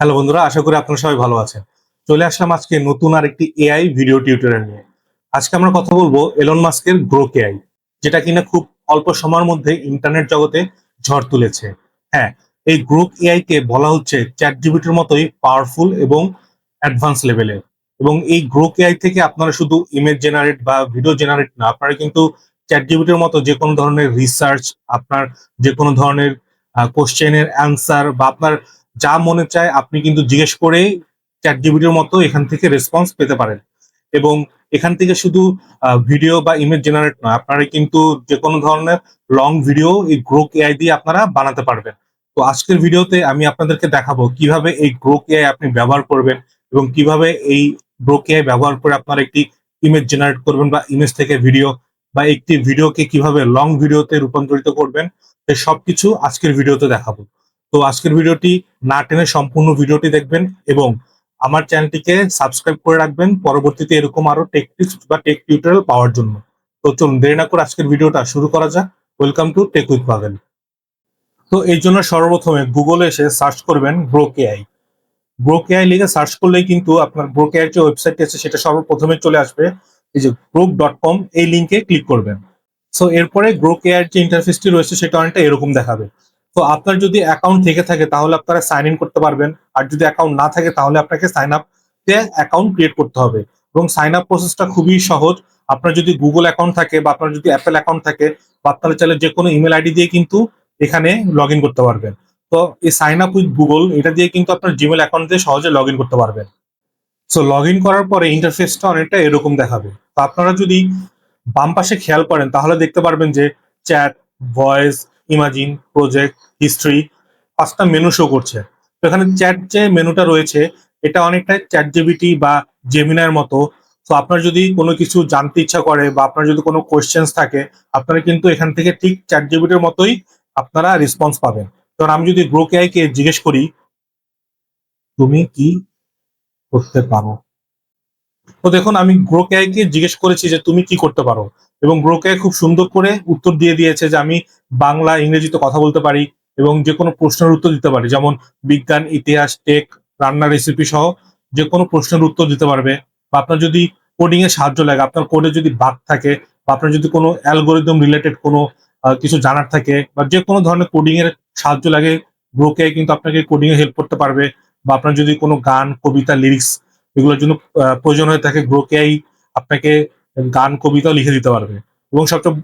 Hello বন্ধুরা, আশা করি আপনারা সবাই ভালো আছেন। চলে আসলাম আজকে নতুন আর একটি এআই ভিডিও টিউটোরিয়াল নিয়ে। আজকে আমরা কথা বলব এলন মাস্কের গ্রোক এআই যেটা কিনা খুব অল্প সময়ের মধ্যে ইন্টারনেট জগতে ঝড় তুলেছে। হ্যাঁ এই গ্রোক এআই কে বলা হচ্ছে চ্যাট জিবিটির মতোই পাওয়ারফুল এবং অ্যাডভান্স লেভেলের এবং এই গ্রোক এআই থেকে আপনারা শুধু ইমেজ জেনারেট বা ভিডিও জেনারেট না, আপনারা কিন্তু চ্যাট জিবিটির মতো যে কোনো ধরনের রিসার্চ আপনার যে কোনো ধরনের কোশ্চেনের অ্যান্সার বা আপনার যা মনে চায় আপনি কিন্তু জিজ্ঞেস করে চ্যাট জিবিটির মতো এখান থেকে রেসপন্স পেতে পারেন। এবং এখান থেকে শুধু ভিডিও বা ইমেজ জেনারেট নয়, আপনারা কিন্তু যে কোনো ধরনের লং ভিডিও এই গ্রোক এআই দিয়ে আপনারা বানাতে পারবেন। তো আজকের ভিডিওতে আমি আপনাদেরকে দেখাবো কীভাবে এই গ্রোক এআই আপনি ব্যবহার করবেন এবং কীভাবে এই গ্রোক এআই ব্যবহার করে আপনারা একটি ইমেজ জেনারেট করবেন বা ইমেজ থেকে ভিডিও বা একটি ভিডিওকে কীভাবে লং ভিডিওতে রূপান্তরিত করবেন সবকিছু আজকের ভিডিওতে দেখাবো। তো আজকের ভিডিওটি না টেনে সম্পূর্ণ ভিডিওটি দেখবেন এবং আমার চ্যানেলটিকে সাবস্ক্রাইব করে রাখবেন। পরবর্তীতে এরকম আরও টেক টিপস বা টেক টিউটোরিয়াল পাওয়ার জন্য। তো চলুন, দেরি না করে আজকের ভিডিওটা শুরু করা যাক। ওয়েলকাম টু টেক উইথ পাগল তো এই জন্য সর্বপ্রথমে গুগলে এসে সার্চ করবেন ব্রোক এআই ব্রোক এআই লিখে সার্চ করলেই কিন্তু আপনার ব্রোক এআই যে ওয়েবসাইটটি আছে, সেটা সর্বপ্রথমে চলে আসবে। এই যে গ্রোক ডট কম এই লিঙ্কে ক্লিক করবেন। সো এরপরে গ্রোক এআই যে ইন্টারফেসটি রয়েছে, সেটা অনেকটা এরকম দেখাবে। তো আপনার যদি অ্যাকাউন্ট থেকে থাকে, তাহলে আপনারা সাইন ইন করতে পারবেন। আর যদি অ্যাকাউন্ট না থাকে, তাহলে আপনাকে সাইন আপ অ্যাকাউন্ট ক্রিয়েট করতে হবে। এবং সাইন আপ প্রসেসটা খুবই সহজ। আপনার যদি গুগল অ্যাকাউন্ট থাকে বা আপনার যদি অ্যাপেল অ্যাকাউন্ট থাকে, বা আপনারা চাইলে যে কোনো ইমেল আইডি দিয়ে কিন্তু এখানে লগ করতে পারবেন। তো এই সাইন আপ উইথ গুগল এটা দিয়ে কিন্তু আপনার জিমেল অ্যাকাউন্ট দিয়ে সহজে লগ করতে পারবেন। সো লগ করার পরে ইন্টারফেসটা অনেকটা এরকম দেখাবে। তো আপনারা যদি বাম পাশে খেয়াল করেন, তাহলে দেখতে পারবেন যে chat voice imagine project history পাঁচটা মেনু শো করছে। তো এখানে চ্যাট যে মেনুটা রয়েছে, এটা অনেকটা চ্যাট জিবিটি বা জেমিনার মতো। তো আপনার যদি কোনো কিছু জানতে ইচ্ছা করে বা আপনার যদি কোনো কোয়েশ্চেন্স থাকে, আপনারা কিন্তু এখান থেকে ঠিক চ্যাট জিবিটির মতোই আপনারা রেসপন্স পাবেন। কারণ আমি যদি গ্রো কেআই কে জিজ্ঞেস করি, তুমি কি করতে পারো? তো দেখুন, আমি গ্রো কেআই কে জিজ্ঞেস করেছি যে তুমি কি করতে পারো? এবং কেআই খুব সুন্দর করে উত্তর দিয়ে দিয়েছে যে আমি বাংলা ইংরেজিতে কথা বলতে পারি এবং যে কোনো প্রশ্নের উত্তর দিতে পারি। যেমন বিজ্ঞান, ইতিহাস টেক রান্না রেসিপি সহ যে কোনো প্রশ্নের উত্তর দিতে পারবে বা আপনার যদি কোডিং এর সাহায্য লাগে, আপনার কোডে যদি বাগ থাকে বা আপনার যদি কোনো অ্যালগোরিদম রিলেটেড কোনো কিছু জানার থাকে বা যে কোনো ধরনের কোডিং এর সাহায্য লাগে গ্রোকে কিন্তু আপনাকে কোডিং এ হেল্প করতে পারবে বা আপনার যদি কোনো গান, কবিতা লিরিক্স এগুলোর জন্য প্রয়োজন হয়ে থাকে গ্রোকেআই আপনাকে গান, কবিতাও লিখে দিতে পারবে। এবং সবচেয়ে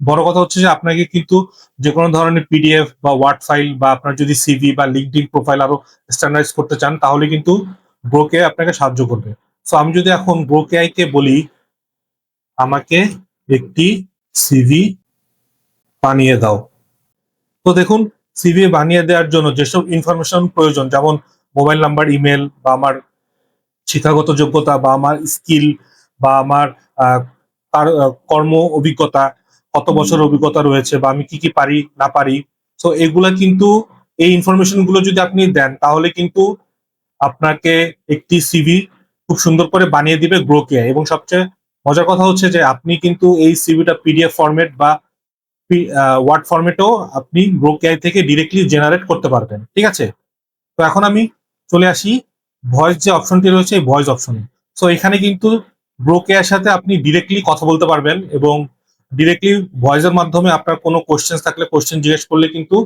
বড় কথা হচ্ছে যে আপনাকে কিন্তু যে কোনো ধরনের পিডিএফ বা ওয়ার্ড ফাইল বা আপনার যদি সিভি বা লিঙ্কডিন প্রোফাইল আরও স্ট্যান্ডার্ডাইজ করতে চান, তাহলে কিন্তু ব্রোকে আপনাকে সাহায্য করবে। সো আমি যদি এখন ব্রোকেআই কে বলি, আমাকে একটি সিভি বানিয়ে দাও। তো দেখুন সিভি বানিয়ে দেওয়ার জন্য যেসব ইনফরমেশন প্রয়োজন, যেমন মোবাইল নাম্বার ইমেল বা আমার শিক্ষাগত যোগ্যতা বা আমার স্কিল বা আমার কর্ম অভিজ্ঞতা কত বছর অভিজ্ঞতা রয়েছে বা আমি কি কি পারি না পারি তো এগুলা কিন্তু এই ইনফরমেশনগুলো যদি আপনি দেন তাহলে কিন্তু আপনাকে একটি সিভি খুব সুন্দর করে বানিয়ে দিবে গ্রোকে এবং সবচেয়ে মজার কথা হচ্ছে যে আপনি কিন্তু এই সিভিটা পিডিএফ ফরম্যাট বা ওয়ার্ড ফরম্যাটেও আপনি গ্রোকে থেকে ডিরেক্টলি জেনারেট করতে পারবেন ঠিক আছে? তো এখন আমি চলে আসি ভয়েস যে অপশনটি রয়েছে এই ভয়েস অপশনে সো এখানে কিন্তু ব্রোকেয়ার সাথে আপনি ডিরেক্টলি কথা বলতে পারবেন এবং ডিরেক্টলি ভয়েসের মাধ্যমে আপনার কোনো কোশ্চেন থাকলে কোশ্চেন জিজ্ঞেস করলে কিন্তু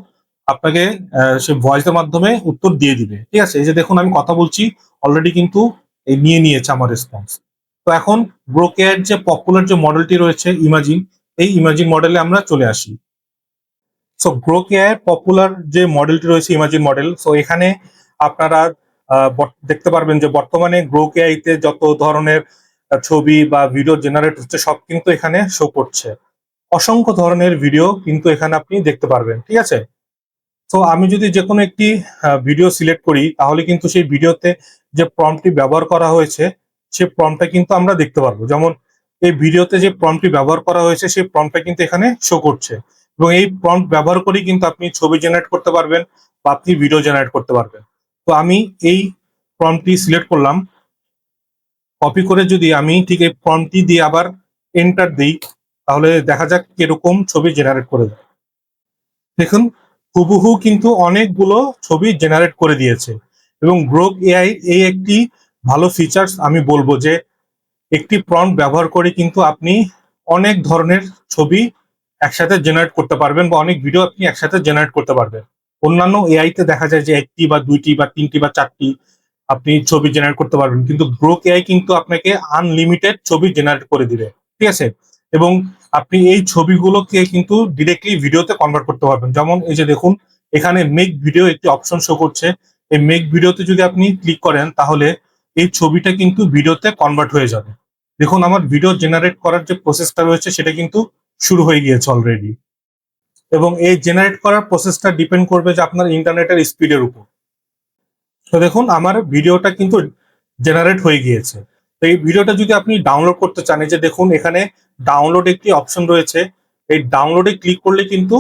আপনাকে সে ভয়েসের মাধ্যমে উত্তর দিয়ে দিবে। ঠিক আছে? এই যে দেখুন, আমি কথা বলছি অলরেডি কিন্তু এই নিয়ে নিয়েছে আমার রেসপন্স তো এখন ব্রোকেয়ার যে পপুলার যে মডেলটি রয়েছে ইমাজিন এই ইমাজিন মডেলে আমরা চলে আসি। সো গ্রোকেয়ার পপুলার যে মডেলটি রয়েছে ইমাজিন মডেল সো এখানে আপনারা দেখতে পারবেন যে বর্তমানে গ্রোকেআইতে যত ধরনের ছবি বা ভিডিও জেনারেট হচ্ছে, সব কিন্তু এখানে শো করছে। অসংখ্য ধরনের ভিডিও কিন্তু এখানে আপনি দেখতে পারবেন, ঠিক আছে? তো আমি যদি যে কোনো একটি ভিডিও সিলেক্ট করি, তাহলে কিন্তু সেই ভিডিওতে যে প্রম্পটটি ব্যবহার করা হয়েছে সেই প্রম্পটটা কিন্তু আমরা দেখতে পারব। যেমন, এই ভিডিওতে যে প্রম্পটটি ব্যবহার করা হয়েছে, সেই প্রম্পটটা কিন্তু এখানে শো করছে। এবং এই প্রম্পট ব্যবহার করেই কিন্তু আপনি ছবি জেনারেট করতে পারবেন বা আপনি ভিডিও জেনারেট করতে পারবেন। তো আমি এই প্রম্পটটি সিলেক্ট করলাম কপি করে যদি আমি ঠিক এই প্রম্পটটি দিয়ে আবার এন্টার দিই, তাহলে দেখা যাক কীরকম ছবি জেনারেট করে দেয়। দেখুন, হুবহু কিন্তু অনেকগুলো ছবি জেনারেট করে দিয়েছে এবং গ্রোক এআই এই একটি ভালো ফিচার্স আমি বলব যে একটি প্রম্পট ব্যবহার করে কিন্তু আপনি অনেক ধরনের ছবি একসাথে জেনারেট করতে পারবেন বা অনেক ভিডিও আপনি একসাথে জেনারেট করতে পারবেন। অন্যান্য এআইতে দেখা যায় যে একটি বা দুইটি বা তিনটি বা চারটি আপনি ছবি জেনারেট করতে পারবেন। কিন্তু গ্রোক এআই কিন্তু আপনাকে আনলিমিটেড ছবি জেনারেট করে দিবে। ঠিক আছে? এবং আপনি এই ছবিগুলোকে কিন্তু ডিরেক্টলি ভিডিওতে কনভার্ট করতে পারবেন। যেমন এই যে দেখুন, এখানে মেক ভিডিও একটি অপশন শো করছে। এই মেক ভিডিওতে যদি আপনি ক্লিক করেন, তাহলে এই ছবিটা কিন্তু ভিডিওতে কনভার্ট হয়ে যাবে। দেখুন, আমার ভিডিও জেনারেট করার যে প্রসেসটা রয়েছে, সেটা কিন্তু শুরু হয়ে গিয়েছে অলরেডি এবং এই জেনারেট করার প্রসেসটা ডিপেন্ড করবে যে আপনার ইন্টারনেটের স্পিডের উপর। তো দেখুন, আমার ভিডিওটা কিন্তু জেনারেট হয়ে গিয়েছে। তো এই ভিডিওটা যদি আপনি ডাউনলোড করতে চান যে দেখুন, এখানে ডাউনলোড একটি অপশন রয়েছে। এই ডাউনলোডে ক্লিক করলে কিন্তু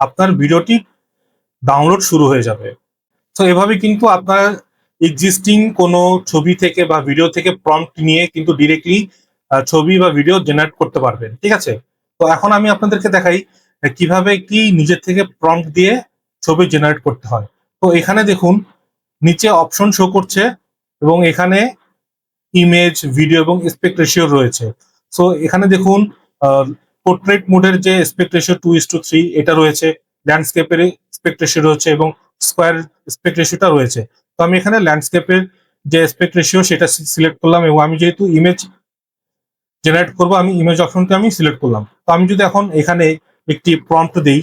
আপনার ভিডিওটি ডাউনলোড শুরু হয়ে যাবে। তো এভাবে কিন্তু আপনার এক্সিস্টিং কোনো ছবি থেকে বা ভিডিও থেকে প্রম্পট নিয়ে কিন্তু ডিরেক্টলি ছবি বা ভিডিও জেনারেট করতে পারবেন, ঠিক আছে? তো এখন আমি আপনাদেরকে দেখাই কীভাবে কি নিজের থেকে প্রম্পট দিয়ে ছবি জেনারেট করতে হয়। তো এখানে দেখুন নিচে অপশন শো করছে এবং এখানে ইমেজ ভিডিও এবং স্পেক্ট রেশিও রয়েছে। সো এখানে দেখুন পোর্ট্রেট মোডের যে aspect ratio two is to three এটা রয়েছে। ল্যান্ডস্কেপের স্পেক্ট রেশিও রয়েছে এবং স্কোয়ার স্পেক্ট রেশিওটা রয়েছে। তো আমি এখানে ল্যান্ডস্কেপের যে স্পেক্ট রেশিও সেটা সিলেক্ট করলাম এবং আমি যেহেতু ইমেজ জেনারেট করব, আমি ইমেজ অপশনটা আমি সিলেক্ট করলাম। তো আমি যদি এখন এখানে একটি প্রম্পট দিই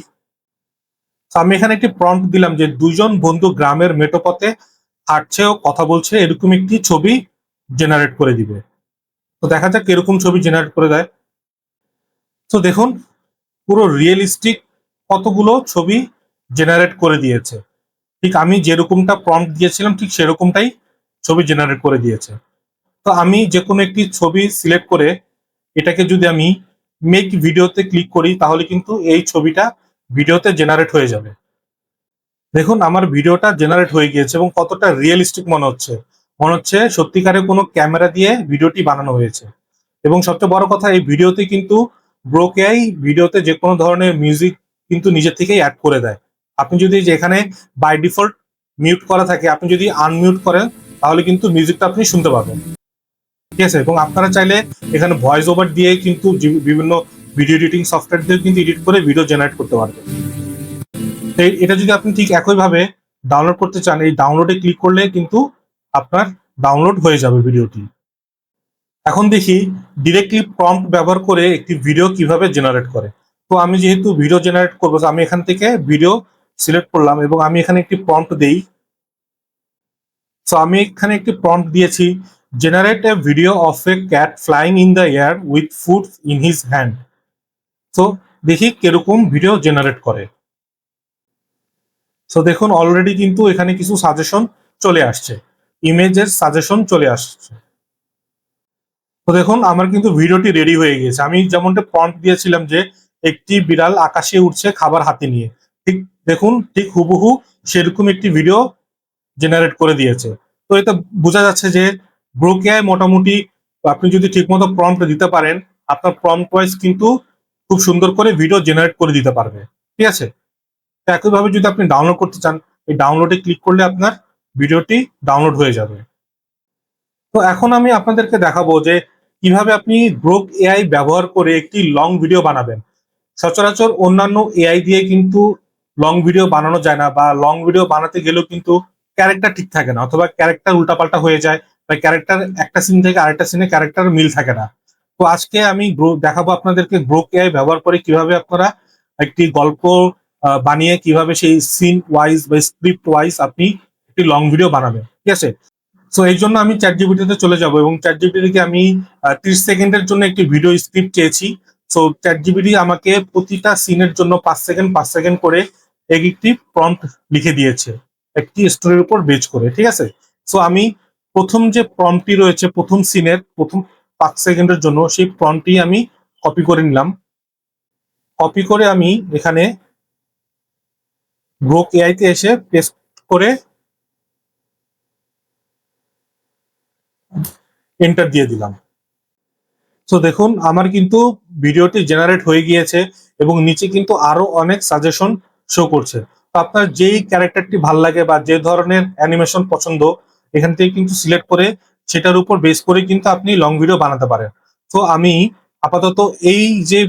আমি এখানে একটি প্রম্পট দিলাম যে দুজন বন্ধু গ্রামের মেটোপথে হাঁটছে ও কথা বলছে, এরকম একটি ছবি জেনারেট করে দিবে। তো দেখা যাক এরকম ছবি জেনারেট করে দেয়। তো দেখুন, পুরো রিয়েলিস্টিক কতগুলো ছবি জেনারেট করে দিয়েছে। ঠিক আমি যেরকমটা প্রম্পট দিয়েছিলাম, ঠিক সেরকমটাই ছবি জেনারেট করে দিয়েছে। তো আমি যে কোনো একটি ছবি সিলেক্ট করে এটাকে যদি আমি মেক ভিডিওতে ক্লিক করি, তাহলে কিন্তু এই ছবিটা ভিডিওতে জেনারেট হয়ে যাবে। দেখুন, আমার ভিডিওটা জেনারেট হয়ে গিয়েছে এবং কতটা রিয়েলিস্টিক মনে হচ্ছে। মনে হচ্ছে সত্যিকারে কোনো ক্যামেরা দিয়ে ভিডিওটি বানানো হয়েছে। এবং সবচেয়ে বড় কথা, এই ভিডিওতে কিন্তু ব্রোকেআই ভিডিওতে যে কোনো ধরনের মিউজিক কিন্তু নিজে থেকেই অ্যাড করে দেয়। আপনি যদি যেখানে বাই ডিফল্ট মিউট করা থাকে, আপনি যদি আনমিউট করেন, তাহলে কিন্তু মিউজিকটা আপনি শুনতে পাবেন। ঠিক আছে? এবং আপনারা চাইলে এখানে ভয়েস ওভার দিয়ে কিন্তু বিভিন্ন ভিডিও এডিটিং সফটওয়্যার দিয়ে কিন্তু এডিট করে ভিডিও জেনারেট করতে পারবেন এটা যদি আপনি ঠিক একইভাবে ডাউনলোড করতে চান, এই ডাউনলোডে ক্লিক করলে কিন্তু আপনার ডাউনলোড হয়ে যাবে ভিডিওটি এখন দেখি ডিরেক্টলি প্রম্পট ব্যবহার করে একটি ভিডিও কীভাবে জেনারেট করে। তো আমি যেহেতু ভিডিও জেনারেট করব আমি এখান থেকে ভিডিও সিলেক্ট করলাম এবং আমি এখানে একটি প্রম্পট দেই। তো আমি এখানে একটি প্রম্পট দিয়েছি generate a video of a cat flying in the air with food in his hand তো দেখি কীরকম ভিডিও জেনারেট করে। তো দেখুন অলরেডি কিন্তু এখানে কিছু সাজেশন চলে আসছে। ইমেজের সাজেশন চলে আসছে। তো দেখুন, আমার কিন্তু ভিডিওটি রেডি হয়ে গেছে আমি যেমনটা প্রম্পট দিয়েছিলাম যে, একটি বিড়াল আকাশে উঠছে খাবার হাতে নিয়ে। ঠিক, দেখুন, ঠিক হুবহু সেরকম একটি ভিডিও জেনারেট করে দিয়েছে। তো এটা বোঝা যাচ্ছে যে ব্রোকেআই মোটামুটি আপনি যদি ঠিকমতো প্রম্পট দিতে পারেন, আপনার প্রম্পট ওয়াইজ কিন্তু খুব সুন্দর করে ভিডিও জেনারেট করে দিতে পারবে। ঠিক আছে? একইভাবে যদি আপনি ডাউনলোড করতে চান, এই ডাউনলোডে ক্লিক করলে আপনার ভিডিওটি ডাউনলোড হয়ে যাবে। তো এখন আমি আপনাদেরকে দেখাবো যে কীভাবে আপনি গ্রোক এআই ব্যবহার করে একটি লং ভিডিও বানাবেন। সচরাচর অন্যান্য এআই দিয়ে কিন্তু লং ভিডিও বানানো যায় না বা লং ভিডিও বানাতে গেলেও কিন্তু ক্যারেক্টার ঠিক থাকে না, অথবা ক্যারেক্টার উল্টাপাল্টা হয়ে যায় বা ক্যারেক্টার একটা সিন থেকে আরেকটা সিনে ক্যারেক্টার মিল থাকে না। তো আজকে আমি দেখাবো আপনাদেরকে গ্রোক এআই ব্যবহার করে কীভাবে আপনারা একটি গল্প বানিয়ে কীভাবে সেই সিন ওয়াইজ বা স্ক্রিপ্ট ওয়াইজ আপনি একটি লং ভিডিও বানাবেন, ঠিক আছে? সো এই জন্য আমি চ্যাট জিবিটিতে চলে যাব এবং চ্যাট থেকে আমি ত্রিশ সেকেন্ডের জন্য একটি ভিডিও স্ক্রিপ্ট চেয়েছি। সো চ্যাট জিবিটি আমাকে প্রতিটা সিনের জন্য পাঁচ সেকেন্ড পাঁচ সেকেন্ড করে এক একটি প্রম্পট লিখে দিয়েছে, একটি স্টোরির উপর বেচ করে, ঠিক আছে? সো আমি প্রথম যে প্রম্পটটি রয়েছে, প্রথম সিনের প্রথম পাঁচ সেকেন্ডের জন্য সেই প্রম্পটটি আমি কপি করে নিলাম। কপি করে আমি এখানে গ্রোক এআইতে এসে পেস্ট করে এন্টার দিয়ে দিলাম। তো দেখুন, আমার কিন্তু ভিডিওটি জেনারেট হয়ে গিয়েছে এবং নিচে কিন্তু আরও অনেক সাজেশন শো করছে। তো আপনার যেই ক্যারেক্টারটি ভালো লাগে বা যে ধরনের অ্যানিমেশন পছন্দ, এখান থেকে কিন্তু সিলেক্ট করে সেটার উপর বেস করে কিন্তু আপনি লং ভিডিও বানাতে পারেন। তো আমি আপাতত এই যে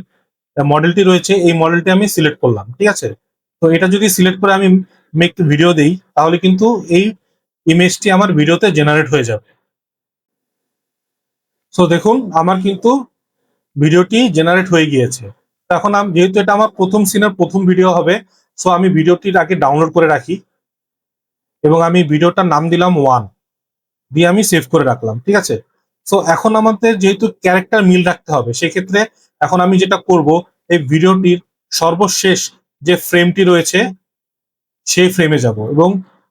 মডেলটি রয়েছে, এই মডেলটি আমি সিলেক্ট করলাম, ঠিক আছে? তো এটা যদি সিলেক্ট করে আমি মেক ভিডিও দেই, তাহলে কিন্তু এই ইমেজটি আমার ভিডিওতে জেনারেট হয়ে যাবে। সো দেখুন, আমার কিন্তু ভিডিওটি জেনারেট হয়ে গিয়েছে। এখন আমি, যেহেতু এটা আমার প্রথম সিনের প্রথম ভিডিও হবে সো আমি ভিডিওটির আগে ডাউনলোড করে রাখি। এবং আমি ভিডিওটার নাম দিলাম ওয়ান দিয়ে আমি সেভ করে রাখলাম, ঠিক আছে? সো এখন আমাদের যেহেতু ক্যারেক্টার মিল রাখতে হবে, সেক্ষেত্রে এখন আমি যেটা করব, এই ভিডিওটির সর্বশেষ যে ফ্রেমটি রয়েছে, সেই ফ্রেমে যাব এবং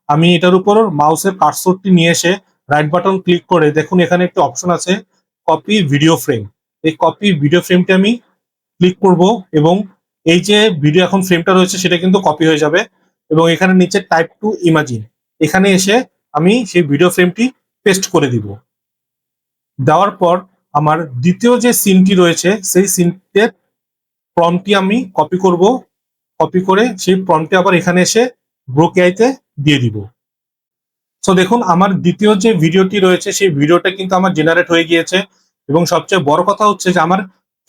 আমি এটার উপর মাউসের কার্সরটি নিয়ে এসে রাইট বাটন ক্লিক করে দেখুন এখানে একটি অপশন আছে কপি ভিডিও ফ্রেম এই কপি ভিডিও ফ্রেমটি আমি ক্লিক করব এবং এই যে ভিডিও এখন ফ্রেমটা রয়েছে, সেটা কিন্তু কপি হয়ে যাবে এবং এখানে নিচে টাইপ টু ইমাজিন এখানে এসে আমি সেই ভিডিও ফ্রেমটি পেস্ট করে দিব। দেওয়ার পর আমার দ্বিতীয় যে সিনটি রয়েছে, সেই সিনটের প্রমটি আমি কপি করব। কপি করে সেই প্রমটি আবার এখানে এসে ব্রোকেআইতে দিয়ে দিব। সো দেখুন, আমার দ্বিতীয় যে ভিডিওটি রয়েছে, সেই ভিডিওটা কিন্তু আমার জেনারেট হয়ে গিয়েছে এবং সবচেয়ে বড় কথা হচ্ছে যে আমার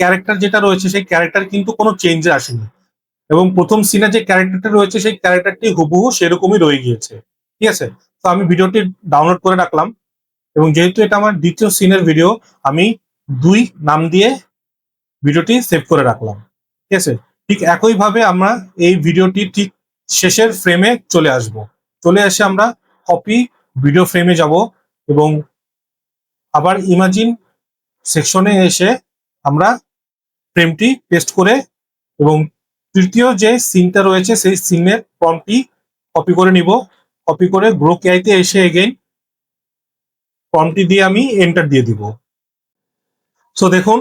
ক্যারেক্টার যেটা রয়েছে, সেই ক্যারেক্টার কিন্তু কোনো চেঞ্জে আসেনি। এবং প্রথম সিনে যে ক্যারেক্টারটা রয়েছে, সেই ক্যারেক্টারটি হুবহু সেরকমই রয়ে গিয়েছে। ঠিক আছে? তো আমি ভিডিওটি ডাউনলোড করে রাখলাম। এবং যেহেতু এটা আমার দ্বিতীয় সিনের ভিডিও আমি দুই নাম দিয়ে ভিডিওটি সেভ করে রাখলাম। ঠিক আছে? ঠিক একইভাবে আমরা এই ভিডিওটি ঠিক শেষের ফ্রেমে চলে আসব। চলে এসে আমরা কপি ভিডিও ফ্রেমে যাব এবং আবার ইমাজিন সেকশনে এসে আমরা ফ্রেমটি পেস্ট করে এবং তৃতীয় যে সিনটা রয়েছে, সেই সিনের ফর্মটি কপি করে নিব। কপি করে গ্রো কেআইতে এসে এগেইন ফর্মটি দিয়ে আমি এন্টার দিয়ে দিব। সো দেখুন,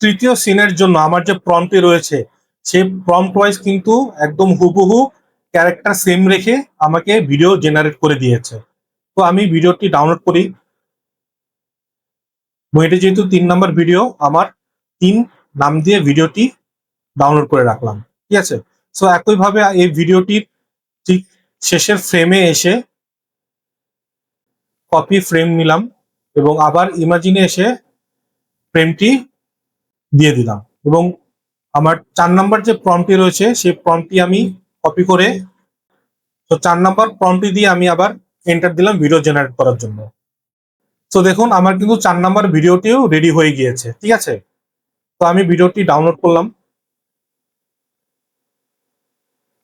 তৃতীয় সিনের জন্য আমার যে প্রম্পটি রয়েছে সেই প্রম্পট ওয়াইজ কিন্তু একদম হুবহু ক্যারেক্টার সেম রেখে আমাকে ভিডিও জেনারেট করে দিয়েছে। তো আমি ভিডিওটি ডাউনলোড করি। এটি যেহেতু তিন নম্বর ভিডিও আমার তিন নাম দিয়ে ভিডিওটি ডাউনলোড করে রাখলাম। ঠিক আছে? সো একইভাবে এই ভিডিওটির ঠিক শেষের ফ্রেমে এসে কপি ফ্রেম নিলাম এবং আবার ইমাজিনে এসে ফ্রেমটি দিয়ে দিলাম এবং আমার চার নাম্বার যে প্রম্পটি রয়েছে, সেই প্রম্পটি আমি কপি করে, তো চার নাম্বার প্রম্পটি দিয়ে আমি আবার এন্টার দিলাম ভিডিও জেনারেট করার জন্য। তো দেখুন, আমার কিন্তু চার নাম্বার ভিডিওটিও রেডি হয়ে গিয়েছে, ঠিক আছে? তো আমি ভিডিওটি ডাউনলোড করলাম।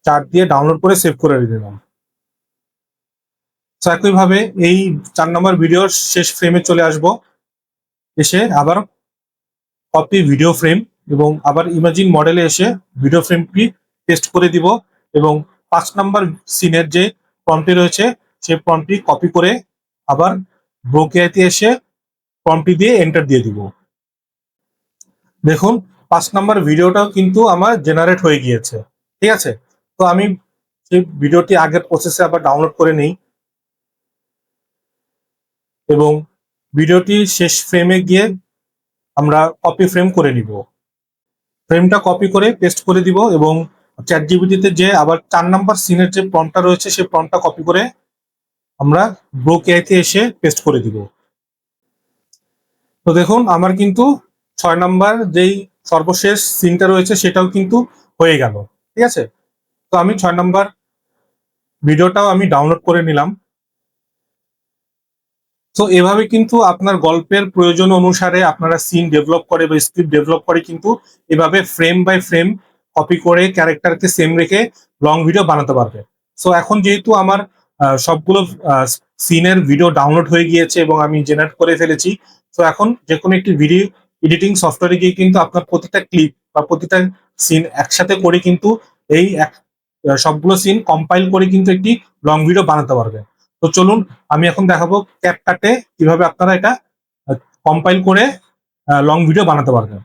চার দিয়ে ডাউনলোড করে সেভ করে দিলাম। তো একইভাবে এই চার নম্বর ভিডিওর শেষ ফ্রেমে চলে আসব। এসে আবার কপি ভিডিও ফ্রেম এবং আবার ইমাজিন মডেলে এসে ভিডিও ফ্রেমটি পেস্ট করে দিব এবং পাঁচ নাম্বার সিনের যে প্রম্পটি রয়েছে সেই প্রম্পটি কপি করে আবার ব্রোকেয়াতে এসে প্রম্পটি দিয়ে এন্টার দিয়ে দিব। দেখুন, পাঁচ নাম্বার ভিডিওটাও কিন্তু আমার জেনারেট হয়ে গিয়েছে। ঠিক আছে? তো আমি সেই ভিডিওটি আগের প্রসেসে আবার ডাউনলোড করে নেই। এবং ভিডিওটি শেষ ফ্রেমে গিয়ে আমরা কপি ফ্রেম করে নিব। ফ্রেমটা কপি করে পেস্ট করে দিব এবং চ্যাট জিবিটিতে যে আবার চার নাম্বার সিনের যে প্রমটা রয়েছে, সেই প্রমটা কপি করে আমরা ব্রো কেআইতে এসে পেস্ট করে দিব। তো দেখুন, আমার কিন্তু ছয় নাম্বার যেই সর্বশেষ সিনটা রয়েছে, সেটাও কিন্তু হয়ে গেল। ঠিক আছে? তো আমি ছয় নাম্বার ভিডিওটাও আমি ডাউনলোড করে নিলাম। তো এভাবে কিন্তু আপনার গল্পের প্রয়োজন অনুসারে আপনারা সিন ডেভেলপ করে বা স্ক্রিপ্ট ডেভেলপ করে কিন্তু এভাবে ফ্রেম বাই ফ্রেম কপি করে ক্যারেক্টারকে সেম রেখে লং ভিডিও বানাতে পারবে সো এখন যেহেতু আমার সবগুলো সিনের ভিডিও ডাউনলোড হয়ে গিয়েছে এবং আমি জেনারেট করে ফেলেছি, তো এখন যে কোনো একটি ভিডিও এডিটিং সফটওয়্যারে গিয়ে কিন্তু আপনার প্রতিটা ক্লিপ বা প্রতিটা সিন একসাথে করে কিন্তু এই সবগুলো সিন কম্পাইল করে কিন্তু একটি লং ভিডিও বানাতে পারবে তো চলুন, আমি এখন দেখাবো ক্যাপকাটে কীভাবে আপনারা এটা কম্পাইল করে লং ভিডিও বানাতে পারবেন।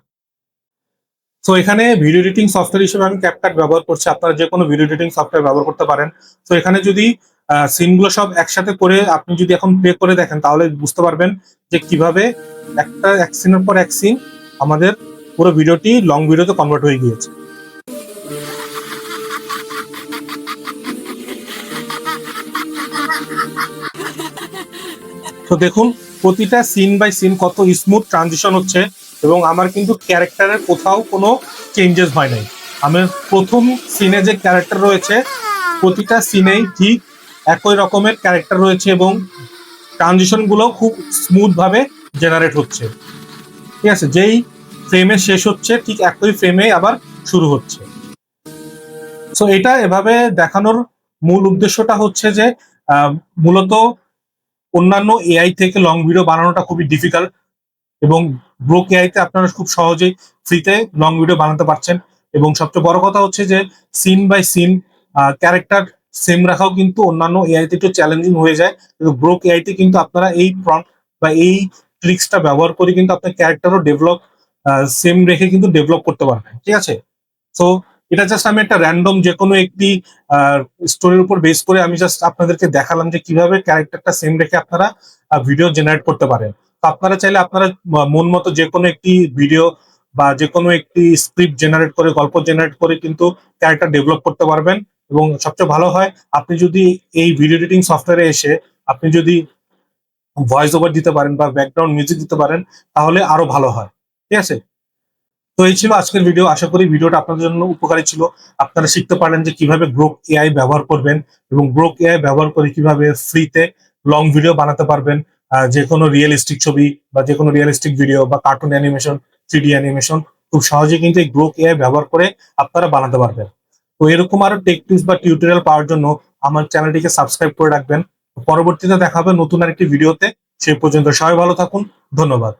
সো এখানে ভিডিও এডিটিং সফটওয়্যার হিসেবে আমি ক্যাপকাট ব্যবহার করছি। আপনারা যে কোনো ভিডিও এডিটিং সফটওয়্যার ব্যবহার করতে পারেন। তো এখানে যদি সিনগুলো সব একসাথে করে আপনি যদি এখন প্লে করে দেখেন, তাহলে বুঝতে পারবেন যে কীভাবে একটা এক সিনের পর এক সিন আমাদের পুরো ভিডিওটি লং ভিডিওতে কনভার্ট হয়ে গিয়েছে। তো দেখুন, প্রতিটা সিন বাই সিন কত স্মুথ ট্রানজিশন হচ্ছে এবং আমার কিন্তু ক্যারেক্টারের কোথাও কোনো চেঞ্জেস হয় নাই। আমার প্রথম সিনে যে ক্যারেক্টার রয়েছে, প্রতিটা সিনেই ঠিক একই রকমের ক্যারেক্টার রয়েছে এবং ট্রানজিশনগুলো খুব স্মুথভাবে জেনারেট হচ্ছে। ঠিক আছে? যেই ফ্রেমে শেষ হচ্ছে, ঠিক একই ফ্রেমে আবার শুরু হচ্ছে। সো এটা এভাবে দেখানোর মূল উদ্দেশ্যটা হচ্ছে যে মূলত অন্যান্য এআই থেকে লং ভিডিও বানানোটা খুবই ডিফিকাল্ট এবং ব্রোক এআই তে আপনারা খুব সহজেই ফ্রিতে লং ভিডিও বানাতে পারছেন। এবং সবচেয়ে বড় কথা হচ্ছে যে scene by scene character same রাখাও কিন্তু অন্যান্য এআই তে একটু চ্যালেঞ্জিং হয়ে যায়। কিন্তু ব্রোক এআই তে কিন্তু আপনারা এই প্রম্পট বা এই ট্রিক্সটা ব্যবহার করে কিন্তু আপনার ক্যারেক্টারও ডেভেলপ সেম রেখে কিন্তু ডেভেলপ করতে পারবেন। ঠিক আছে? তো এটা জাস্ট আমি একটা র্যান্ডম যে কোনো একটি স্টোরির উপর বেস করে আমি জাস্ট আপনাদেরকে দেখালাম যে কীভাবে ক্যারেক্টারটা সেম রেখে আপনারা ভিডিও জেনারেট করতে পারেন। তো আপনারা চাইলে আপনারা মন মতো যে কোনো একটি ভিডিও বা যে কোনো একটি স্ক্রিপ্ট জেনারেট করে, গল্প জেনারেট করে কিন্তু ক্যারেক্টার ডেভেলপ করতে পারবেন। এবং সবচেয়ে ভালো হয়, আপনি যদি এই ভিডিও এডিটিং সফটওয়্যারে এসে আপনি যদি ভয়েস ওভার দিতে পারেন বা ব্যাকগ্রাউন্ড মিউজিক দিতে পারেন, তাহলে আরও ভালো হয়। ঠিক আছে? তো এই ছিল আজকের ভিডিও আশা করি ভিডিওটা আপনাদের জন্য উপকারী ছিল। আপনারা শিখতে পারলেন যে কীভাবে গ্রোক এআই ব্যবহার করবেন এবং গ্রোক এআই ব্যবহার করে কীভাবে ফ্রিতে লং ভিডিও বানাতে পারবেন। যে কোনো রিয়েলিস্টিক ছবি বা যে কোনো রিয়েলিস্টিক ভিডিও বা কার্টুন অ্যানিমেশন থ্রি অ্যানিমেশন খুব সহজে কিন্তু এই গ্রোক এআই ব্যবহার করে আপনারা বানাতে পারবেন। তো এরকম আরও টেক বা টিউটোরিয়াল পাওয়ার জন্য আমার চ্যানেলটিকে সাবস্ক্রাইব করে রাখবেন। পরবর্তীতে দেখা হবে নতুন আরেকটি ভিডিওতে সেই পর্যন্ত সবাই ভালো থাকুন। ধন্যবাদ।